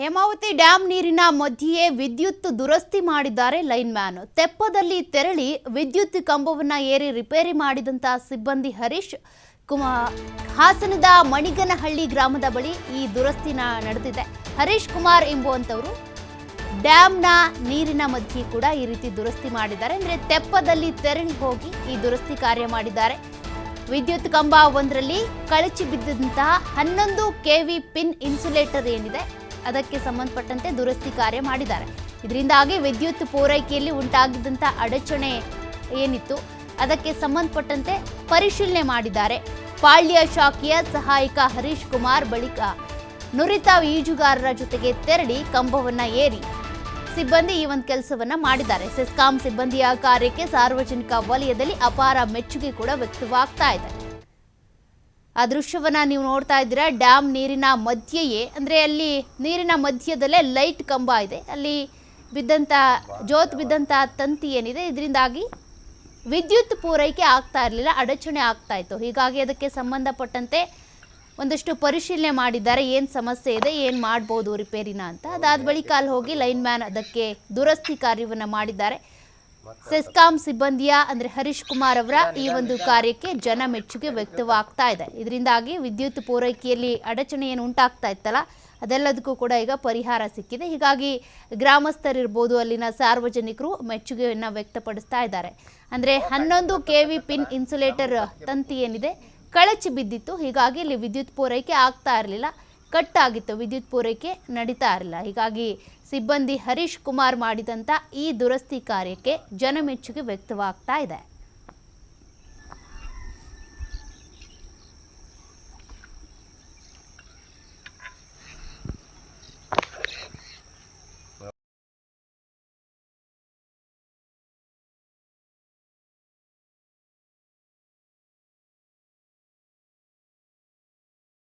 Hemavathi dam ನೀರಿನ ಮಧ್ಯೆಯೇ ವಿದ್ಯುತ್ ದುರಸ್ತಿ ಮಾಡಿದ್ದಾರೆ ಲೈನ್ ಮ್ಯಾನ್. ತೆಪ್ಪದಲ್ಲಿ ತೆರಳಿ ವಿದ್ಯುತ್ ಕಂಬವನ್ನ ಏರಿ ರಿಪೇರಿ ಮಾಡಿದಂತ ಸಿಬ್ಬಂದಿ ಹರೀಶ್ ಕುಮಾರ್. ಹಾಸನದ ಮಣಿಗನಹಳ್ಳಿ ಗ್ರಾಮದ ಬಳಿ ಈ ದುರಸ್ತಿನ ನಡೆದಿದೆ. ಹರೀಶ್ ಕುಮಾರ್ ಎಂಬುವಂಥವರು ಡ್ಯಾಮ್ನ ನೀರಿನ ಮಧ್ಯೆ ಕೂಡ ಈ ರೀತಿ ದುರಸ್ತಿ ಮಾಡಿದ್ದಾರೆ. ಅಂದ್ರೆ ತೆಪ್ಪದಲ್ಲಿ ತೆರಳಿ ಹೋಗಿ ಈ ದುರಸ್ತಿ ಕಾರ್ಯ ಮಾಡಿದ್ದಾರೆ. ವಿದ್ಯುತ್ ಕಂಬ ಒಂದರಲ್ಲಿ ಕಳಚಿ ಬಿದ್ದಂತಹ ಹನ್ನೊಂದು ಕೆವಿ ಪಿನ್ ಇನ್ಸುಲೇಟರ್ ಏನಿದೆ ಅದಕ್ಕೆ ಸಂಬಂಧಪಟ್ಟಂತೆ ದುರಸ್ತಿ ಕಾರ್ಯ ಮಾಡಿದ್ದಾರೆ. ಇದರಿಂದಾಗಿ ವಿದ್ಯುತ್ ಪೂರೈಕೆಯಲ್ಲಿ ಉಂಟಾಗಿದ್ದಂಥ ಅಡಚಣೆ ಏನಿತ್ತು, ಅದಕ್ಕೆ ಸಂಬಂಧಪಟ್ಟಂತೆ ಪರಿಶೀಲನೆ ಮಾಡಿದ್ದಾರೆ. ಪಾಳ್ಯ ಶಾಖೆಯ ಸಹಾಯಕ ಹರೀಶ್ ಕುಮಾರ್ ಬಳಿಕ ನುರಿತ ಈಜುಗಾರರ ಜೊತೆಗೆ ತೆರಳಿ ಕಂಬವನ್ನ ಏರಿ ಸಿಬ್ಬಂದಿ ಈ ಒಂದು ಕೆಲಸವನ್ನ ಮಾಡಿದ್ದಾರೆ. ಸೆಸ್ಕಾಂ ಸಿಬ್ಬಂದಿಯ ಕಾರ್ಯಕ್ಕೆ ಸಾರ್ವಜನಿಕ ವಲಯದಲ್ಲಿ ಅಪಾರ ಮೆಚ್ಚುಗೆ ಕೂಡ ವ್ಯಕ್ತವಾಗ್ತಾ ಇದೆ. ಆ ದೃಶ್ಯವನ್ನ ನೀವು ನೋಡ್ತಾ ಇದ್ದೀರಾ. ಡ್ಯಾಮ್ ನೀರಿನ ಮಧ್ಯೆಯೇ, ಅಂದ್ರೆ ಅಲ್ಲಿ ನೀರಿನ ಮಧ್ಯದಲ್ಲೇ ಲೈಟ್ ಕಂಬ ಇದೆ. ಅಲ್ಲಿ ಬಿದ್ದಂತ, ಜೋತ್ ಬಿದ್ದಂತ ತಂತಿ ಏನಿದೆ, ಇದರಿಂದಾಗಿ ವಿದ್ಯುತ್ ಪೂರೈಕೆ ಆಗ್ತಾ ಇರಲಿಲ್ಲ, ಅಡಚಣೆ ಆಗ್ತಾ ಇತ್ತು. ಹೀಗಾಗಿ ಅದಕ್ಕೆ ಸಂಬಂಧಪಟ್ಟಂತೆ ಒಂದಷ್ಟು ಪರಿಶೀಲನೆ ಮಾಡಿದ್ದಾರೆ. ಏನು ಸಮಸ್ಯೆ ಇದೆ, ಏನು ಮಾಡ್ಬೋದು ರಿಪೇರಿನ ಅಂತ. ಅದಾದ ಬಳಿಕ ಅಲ್ಲಿ ಹೋಗಿ ಲೈನ್ ಮ್ಯಾನ್ ಅದಕ್ಕೆ ದುರಸ್ತಿ ಕಾರ್ಯವನ್ನು ಮಾಡಿದ್ದಾರೆ. ಸೆಸ್ಕಾಂ ಸಿಬ್ಬಂದಿಯ ಅಂದ್ರೆ ಹರೀಶ್ ಕುಮಾರ್ ಅವರ ಈ ಒಂದು ಕಾರ್ಯಕ್ಕೆ ಜನ ಮೆಚ್ಚುಗೆ ವ್ಯಕ್ತವಾಗ್ತಾ ಇದೆ. ಇದರಿಂದಾಗಿ ವಿದ್ಯುತ್ ಪೂರೈಕೆಯಲ್ಲಿ ಅಡಚಣೆ ಏನು ಉಂಟಾಗ್ತಾ ಇತ್ತಲ್ಲ ಅದೆಲ್ಲದಕ್ಕೂ ಕೂಡ ಈಗ ಪರಿಹಾರ ಸಿಕ್ಕಿದೆ. ಹೀಗಾಗಿ ಗ್ರಾಮಸ್ಥರಿರ್ಬೋದು ಅಲ್ಲಿನ ಸಾರ್ವಜನಿಕರು ಮೆಚ್ಚುಗೆಯನ್ನು ವ್ಯಕ್ತಪಡಿಸ್ತಾ ಇದ್ದಾರೆ. ಅಂದರೆ ಹನ್ನೊಂದು ಕೆ ವಿ ಪಿನ್ ಇನ್ಸುಲೇಟರ್ ತಂತಿ ಏನಿದೆ ಕಳಚಿ ಬಿದ್ದಿತ್ತು. ಹೀಗಾಗಿ ಇಲ್ಲಿ ವಿದ್ಯುತ್ ಪೂರೈಕೆ ಆಗ್ತಾ ಇರಲಿಲ್ಲ. ಕಟ್ ಆಗಿತ್ತು ವಿದ್ಯುತ್ ಪೂರೈಕೆ ನಡೀತಾ ಇರಲಿಲ್ಲ. ಹೀಗಾಗಿ ಸಿಬ್ಬಂದಿ ಹರೀಶ್ ಕುಮಾರ್ ಮಾಡಿದಂಥ ಈ ದುರಸ್ತಿ ಕಾರ್ಯಕ್ಕೆ ಜನಮೆಚ್ಚುಗೆ ವ್ಯಕ್ತವಾಗ್ತಾ ಇದೆ.